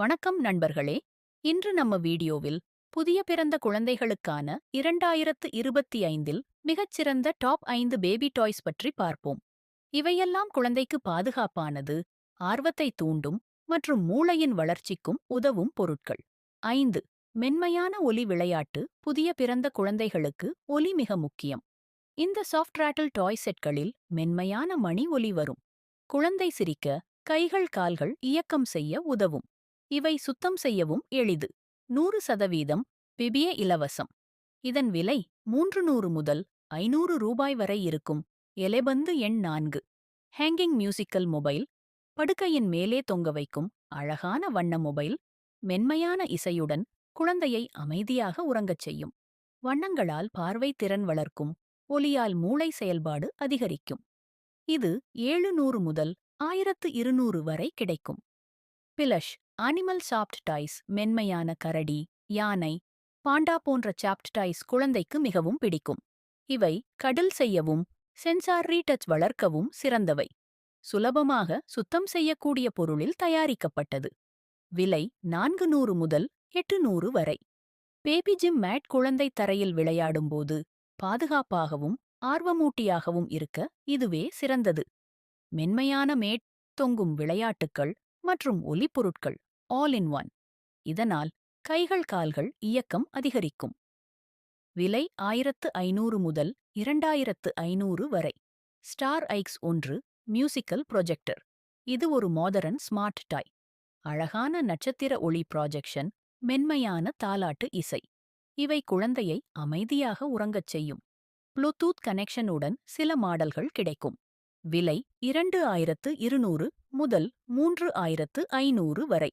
வணக்கம் நண்பர்களே. இன்று நம்ம வீடியோவில் புதிய பிறந்த குழந்தைகளுக்கான இரண்டாயிரத்து இருபத்தி ஐந்தில் மிகச்சிறந்த டாப் ஐந்து பேபி டாய்ஸ் பற்றி பார்ப்போம். இவையெல்லாம் குழந்தைக்கு பாதுகாப்பானது ஆர்வத்தை தூண்டும் மற்றும் மூளையின் வளர்ச்சிக்கும் உதவும் பொருட்கள். ஐந்து மென்மையான ஒலி விளையாட்டு புதிய பிறந்த குழந்தைகளுக்கு ஒலி மிக முக்கியம். இந்த சாஃப்ட் ராட்டில் டாய் செட்களில் மென்மையான மணி ஒலி வரும். குழந்தை சிரிக்க கைகள் கால்கள் இயக்கம் செய்ய உதவும். இவை சுத்தம் செய்யவும் எளிது. நூறு சதவீதம் பிபிய இலவசம். இதன் விலை மூன்று நூறு முதல் ஐநூறு ரூபாய் வரை இருக்கும். எலெபந்து எண் நான்கு. ஹேங்கிங் மியூசிக்கல் மொபைல் படுக்கையின் மேலே தொங்க வைக்கும் அழகான வண்ண மொபைல் மென்மையான இசையுடன் குழந்தையை அமைதியாக உறங்கச் செய்யும். வண்ணங்களால் பார்வை திறன் வளர்க்கும். ஒலியால் மூளை செயல்பாடு அதிகரிக்கும். இது ஏழு நூறு முதல் ஆயிரத்து இருநூறு வரை கிடைக்கும். பிலஷ் அனிமல் சாப்ட் டாய்ஸ் மென்மையான கரடி யானை பாண்டா போன்ற சாப்ட் டாய்ஸ் குழந்தைக்கு மிகவும் பிடிக்கும். இவை கடல் செய்யவும் சென்சார் ரீடச் வளர்க்கவும் சிறந்தவை. சுலபமாக சுத்தம் செய்யக்கூடிய பொருளில் தயாரிக்கப்பட்டது. விலை நான்கு நூறு முதல் எட்டு நூறு வரை. பேபி ஜிம் மேட் குழந்தை தரையில் விளையாடும்போது பாதுகாப்பாகவும் ஆர்வமூட்டியாகவும் இருக்க இதுவே சிறந்தது. மென்மையான மேட் தொங்கும் விளையாட்டுக்கள் மற்றும் ஒலிப்பொருட்கள். ஆல் இன் ஒன் இதனால் கைகள் கால்கள் இயக்கம் அதிகரிக்கும். விலை ஆயிரத்து ஐநூறு முதல் இரண்டாயிரத்து ஐநூறு வரை. ஸ்டார் ஐக்ஸ் ஒன்று மியூசிக்கல் ப்ரொஜெக்டர் இது ஒரு மாடர்ன் ஸ்மார்ட் டாய் அழகான நட்சத்திர ஒளி ப்ராஜெக்ஷன் மென்மையான தாலாட்டு இசை. இவை குழந்தையை அமைதியாக உறங்கச் செய்யும். ப்ளூடூத் கனெக்ஷனுடன் சில மாடல்கள் கிடைக்கும். விலை இரண்டு ஆயிரத்து இருநூறு முதல் மூன்று ஆயிரத்து ஐநூறு வரை.